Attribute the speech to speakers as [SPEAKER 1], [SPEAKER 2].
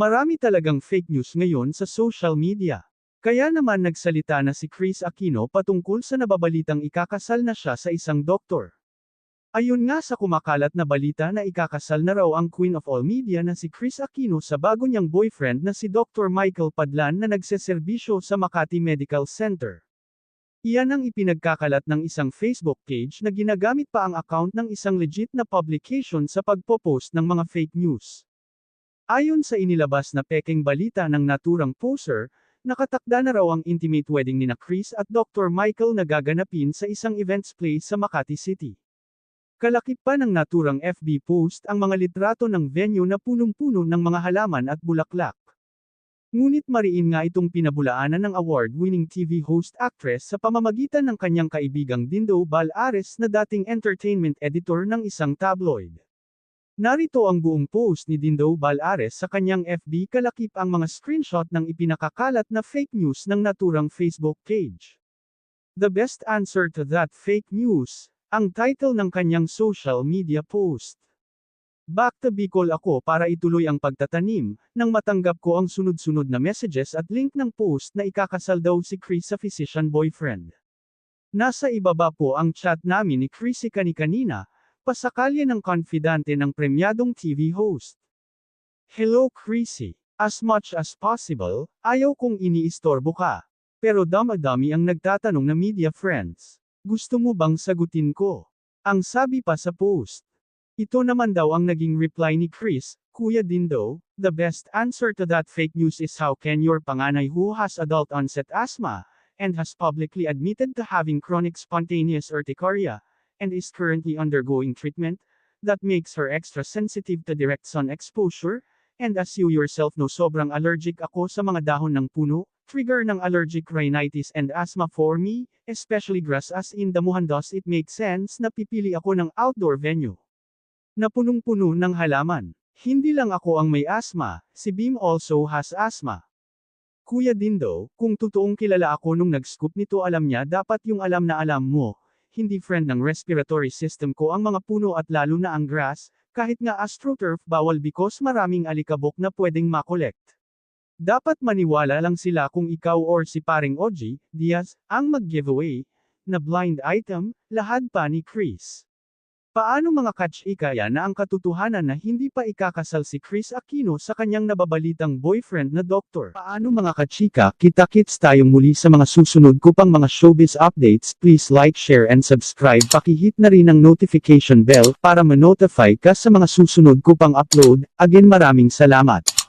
[SPEAKER 1] Marami talagang fake news ngayon sa social media. Kaya naman nagsalita na si Chris Aquino patungkol sa nababalitang ikakasal na siya sa isang doktor. Ayon nga sa kumakalat na balita na ikakasal na raw ang Queen of All Media na si Chris Aquino sa bago niyang boyfriend na si Dr. Michael Padlan na nagseserbisyo sa Makati Medical Center. Iyan ang ipinagkakalat ng isang Facebook page na ginagamit pa ang account ng isang legit na publication sa pagpopost ng mga fake news. Ayon sa inilabas na peking balita ng naturang poser, nakatakda na raw ang intimate wedding ni na Chris at Dr. Michael na gaganapin sa isang events place sa Makati City. Kalakip pa ng naturang FB post ang mga litrato ng venue na punong-puno ng mga halaman at bulaklak. Ngunit mariin nga itong pinabulaanan ng award-winning TV host actress sa pamamagitan ng kanyang kaibigang Dindo Bal Ares na dating entertainment editor ng isang tabloid. Narito ang buong post ni Dindo Bal Ares sa kanyang FB kalakip ang mga screenshot ng ipinakakalat na fake news ng naturang Facebook page. The best answer to that fake news, ang title ng kanyang social media post. Back to Bicol ako para ituloy ang pagtatanim, nang matanggap ko ang sunod-sunod na messages at link ng post na ikakasal daw si Chris sa physician boyfriend. Nasa ibaba po ang chat namin ni Chrissy kani-kanina, pasakalya ng confidante ng premyadong TV host. Hello Chrissy, as much as possible, ayaw kong iniistorbo ka. Pero damadami ang nagtatanong na media friends. Gusto mo bang sagutin ko? Ang sabi pa sa post. Ito naman daw ang naging reply ni Chris, Kuya Dindo, the best answer to that fake news is how can your panganay who has adult onset asthma, and has publicly admitted to having chronic spontaneous urticaria, and is currently undergoing treatment, that makes her extra sensitive to direct sun exposure, and as you yourself know sobrang allergic ako sa mga dahon ng puno, trigger ng allergic rhinitis and asthma for me, especially grass as in damuhan thus it makes sense na pipili ako ng outdoor venue. Na punong-puno ng halaman. Hindi lang ako ang may asthma, si Beam also has asthma. Kuya Dindo, kung totoong kilala ako nung nag-scoop nito alam niya dapat yung alam na alam mo, hindi friend ng respiratory system ko ang mga puno at lalo na ang grass, kahit nga astroturf bawal because maraming alikabok na pwedeng makolekt. Dapat maniwala lang sila kung ikaw or si paring Oji, Diaz, ang mag-giveaway, na blind item, lahad pa ni Chris. Paano mga catch ikaya na ang katotohanan na hindi pa ikakasal si Chris Aquino sa kanyang nababalitang boyfriend na doktor? Paano mga kachika, kita-kits tayong muli sa mga susunod ko pang mga showbiz updates, please like, share and subscribe pakihit na rin ang notification bell para ma-notify ka sa mga susunod ko pang upload, again maraming salamat.